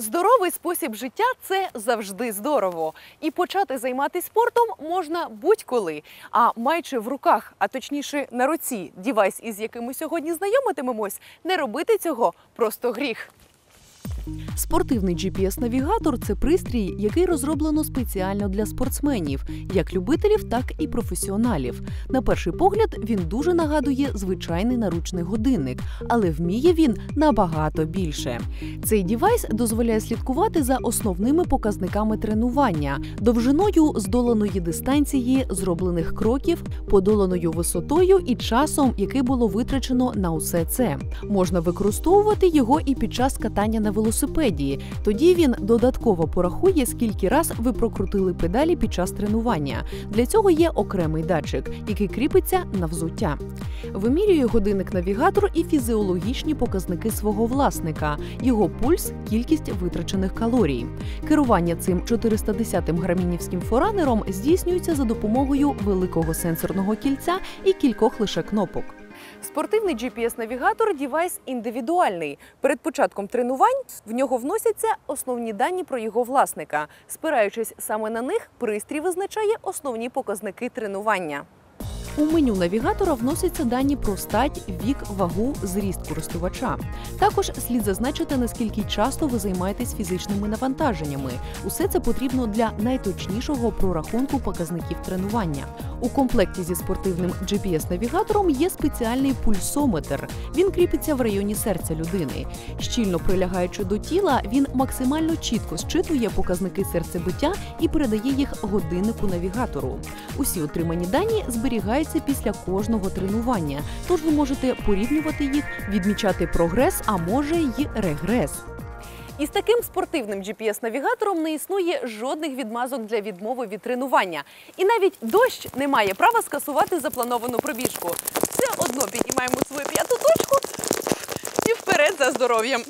Здоровий спосіб життя це завжди здорово. І почати займатися спортом можна будь-коли. А маючи в руках, а точніше на руці, дівайс, із яким ми сьогодні знайомитимемось, не робити цього просто гріх. Спортивний GPS-навігатор це пристрій, який розроблено спеціально для спортсменів, як любителів, так і професіоналів. На перший погляд він дуже нагадує звичайний наручний годинник, але вміє він набагато більше. Цей дівайс дозволяє слідкувати за основними показниками тренування, довжиною здоланої дистанції, зроблених кроків, подоланою висотою і часом, який було витрачено на усе це. Можна використовувати його і під час катання на велосипеді. Тоді він додатково порахує, скільки раз ви прокрутили педалі під час тренування. Для цього є окремий датчик, який кріпиться на взуття. Вимірює годинник-навігатор і фізіологічні показники свого власника, його пульс, кількість витрачених калорій. Керування цим 410 грамінівським форанером здійснюється за допомогою великого сенсорного кільця і кількох лише кнопок. Спортивний GPS-навігатор дівайс індивідуальний. Перед початком тренувань в нього вносяться основні дані про його власника. Спираючись саме на них, пристрій визначає основні показники тренування. У меню навігатора вносяться дані про стать, вік, вагу, зріст користувача. Також слід зазначити, наскільки часто ви займаєтесь фізичними навантаженнями. Усе це потрібно для найточнішого прорахунку показників тренування. У комплекті зі спортивним GPS-навігатором є спеціальний пульсометр. Він кріпиться в районі серця людини. Щільно прилягаючи до тіла, він максимально чітко зчитує показники серцебиття і передає їх годиннику навігатору. Усі отримані дані зберігаються після кожного тренування, тож ви можете порівнювати їх, відмічати прогрес, а може й регрес. Із таким спортивним GPS-навігатором не існує жодних відмазок для відмови від тренування. І навіть дощ не має права скасувати заплановану пробіжку. Все одно піднімаємо свою п'яту точку і вперед за здоров'ям.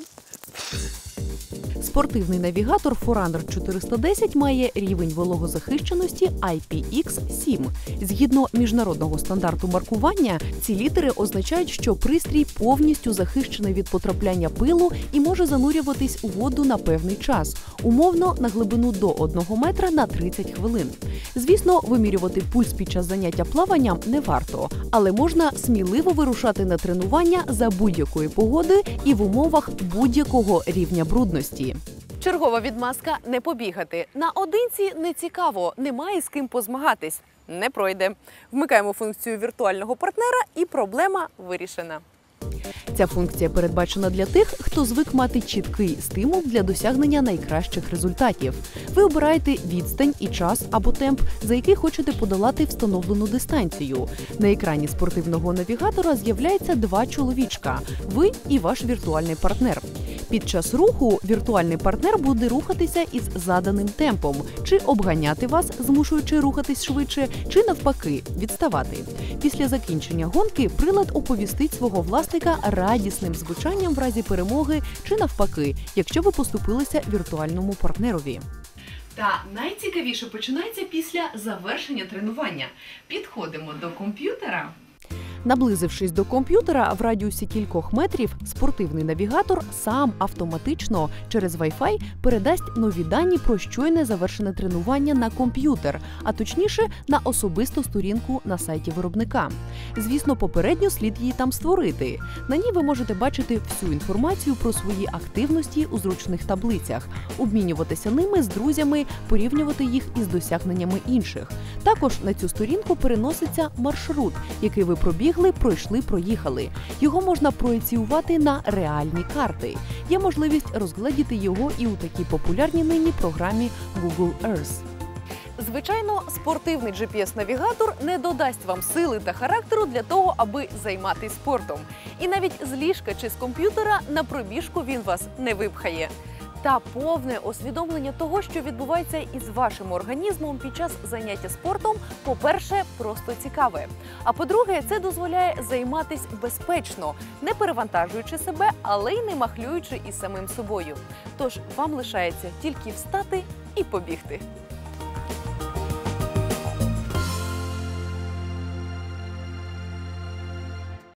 Спортивний навігатор Forerunner 410 має рівень вологозахищеності IPX7. Згідно міжнародного стандарту маркування, ці літери означають, що пристрій повністю захищений від потрапляння пилу і може занурюватись у воду на певний час, умовно на глибину до 1 метра на 30 хвилин. Звісно, вимірювати пульс під час заняття плаванням не варто, але можна сміливо вирушати на тренування за будь-якої погоди і в умовах будь-якого рівня брудності. Чергова відмазка не побігати. Наодинці не цікаво, немає з ким позмагатись. Не пройде. Вмикаємо функцію віртуального партнера, і проблема вирішена. Ця функція передбачена для тих, хто звик мати чіткий стимул для досягнення найкращих результатів. Ви обираєте відстань і час або темп, за який хочете подолати встановлену дистанцію. На екрані спортивного навігатора з'являється два чоловічка: ви і ваш віртуальний партнер. Під час руху віртуальний партнер буде рухатися із заданим темпом, чи обганяти вас, змушуючи рухатись швидше, чи навпаки відставати. Після закінчення гонки прилад оповістить свого власника радісним звучанням в разі перемоги, чи навпаки, якщо ви поступилися віртуальному партнерові. Та найцікавіше починається після завершення тренування. Підходимо до комп'ютера. Наблизившись до комп'ютера в радіусі кількох метрів, спортивний навігатор сам автоматично через Wi-Fi передасть нові дані про щойне завершене тренування на комп'ютер, а точніше на особисту сторінку на сайті виробника. Звісно, попередньо слід її там створити. На ній ви можете бачити всю інформацію про свої активності у зручних таблицях, обмінюватися ними з друзями, порівнювати їх із досягненнями інших. Також на цю сторінку переноситься маршрут, який ви пробігли, пройшли, проїхали. Його можна проєціювати на реальні карти. Є можливість розгледіти його і у такій популярній нині програмі Google Earth. Звичайно, спортивний GPS-навігатор не додасть вам сили та характеру для того, аби займатися спортом. І навіть з ліжка чи з комп'ютера на пробіжку він вас не випхає. Та повне усвідомлення того, що відбувається із вашим організмом під час заняття спортом, по-перше, просто цікаве. А по-друге, це дозволяє займатися безпечно, не перевантажуючи себе, але й не махлюючи із самим собою. Тож вам лишається тільки встати і побігти.